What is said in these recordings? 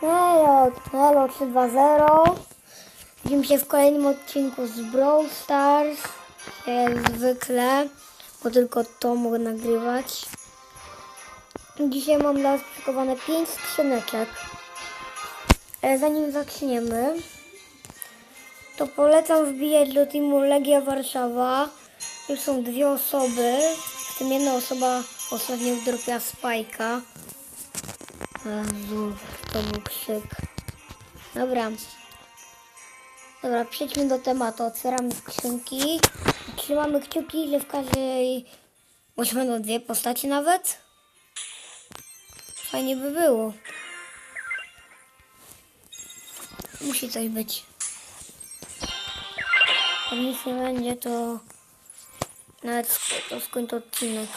Hello, hello 320. Widzimy się w kolejnym odcinku z Brawl Stars. Jak zwykle, bo tylko to mogę nagrywać. Dzisiaj mam dla Was przygotowane 5 skrzyneczek. E, Zanim zaczniemy, to polecam wbijać do teamu Legia Warszawa. Już są dwie osoby, w tym jedna osoba ostatnio wdropiła spajka. Jezu, to był krzyk. Dobra. Dobra, przejdźmy do tematu. Otwieramy skrzynki. Trzymamy kciuki, że w każdej... Może będą dwie postaci nawet? Fajnie by było. Musi coś być. Jak nic nie będzie, to... Nawet to skończę odcinek.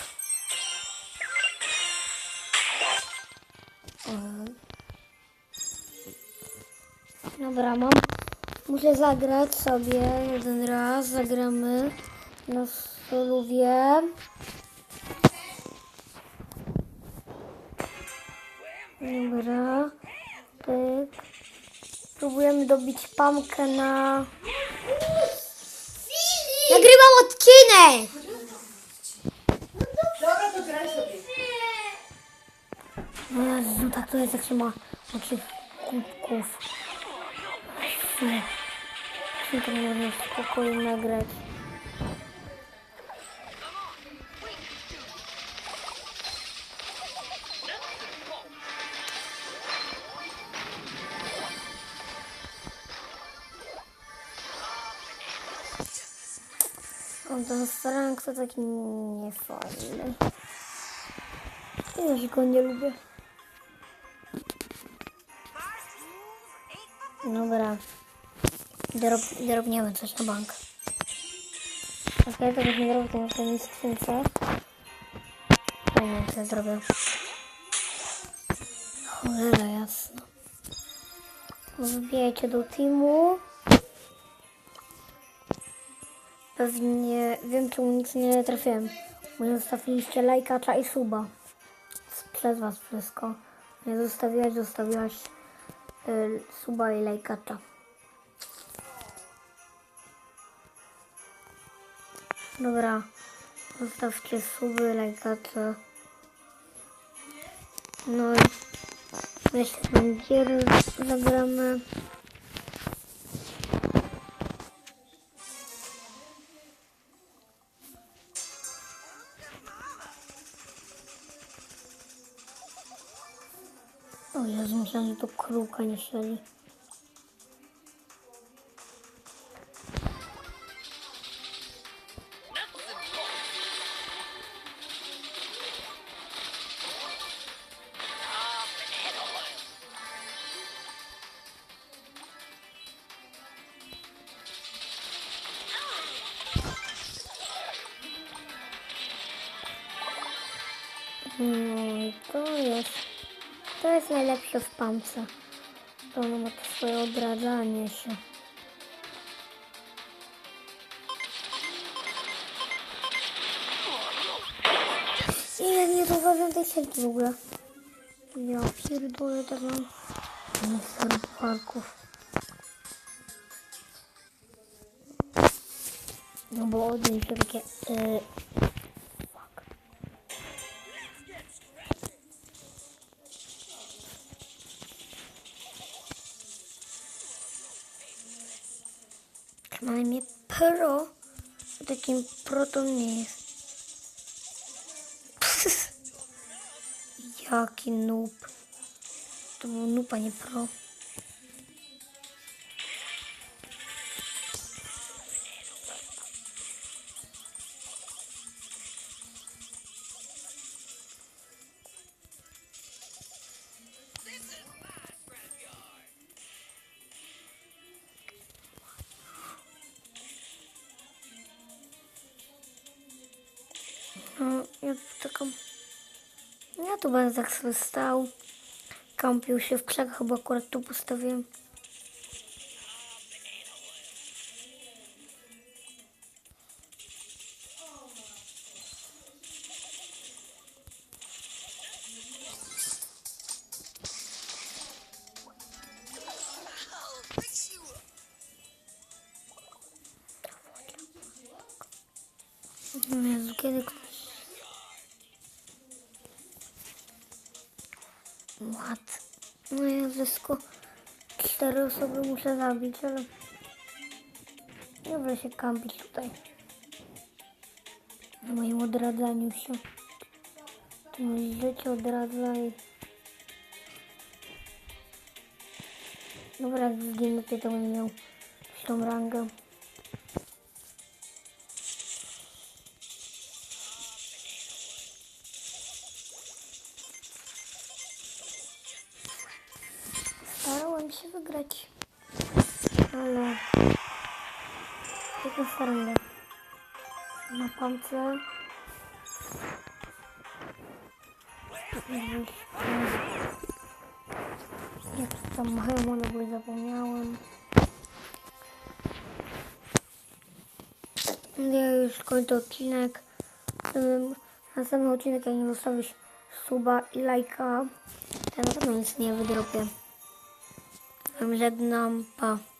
Dobra, mam. Muszę zagrać sobie jeden raz. Zagramy na soluwie. Dobra. Pyk. Próbujemy dobić pamkę na... Nagrywam odcinek! Dobra, to graj sobie. O Jezu, tak to jest jak się ma takich kubków. Nie można w spokoju nagrać. O, ten Frank to taki niefajny. Ja go nie lubię. Dobra. Dorob, dorobniemy coś na bank. Jak ja tego nie robię, to w tej skrzynce. Fajnie, co zrobię. Cholera jasno. Wbijajcie do teamu. Pewnie wiem, czemu nic nie trafiłem. Może zostawiliście lajkacza i suba. Przez was wszystko. Nie zostawiłaś, zostawiłaś suba i lajkacza. Dobra, zostawcie suby, lajkacze. No i jeszcze gier zagramy. O Jezu, myślałam, że to kruka nie. No to jest... To jest najlepsze w pamce. To ono ma to swoje odradzanie się. Ile nie zauważyłem tej sielki w ogóle. Ja pierdolę tak mam. Nie stary parków. No bo od niej się takie... Yy, Ma na imię Pro. Takim pro to nie jest. Jaki noob. mnie taką... Ja tu będę tak sobie stał. Kąpił się w krzakach, bo akurat tu postawiłem. Jezu, kiedy ktoś Ład. No Jezusko. Cztery osoby muszę zabić, ale... Nie będę się kampić tutaj. Na moim odradzaniu się. To moje życie odradza i... Dobra, jak zginę, to będę miał tą rangę. Wygrać, ale tylko starałem na palce. Jak tam mają, one były zapomniałem. Ja już kończę odcinek. Następny odcinek, jak nie zostawisz suba i lajka, to na pewno nic nie wydrobię. Lampa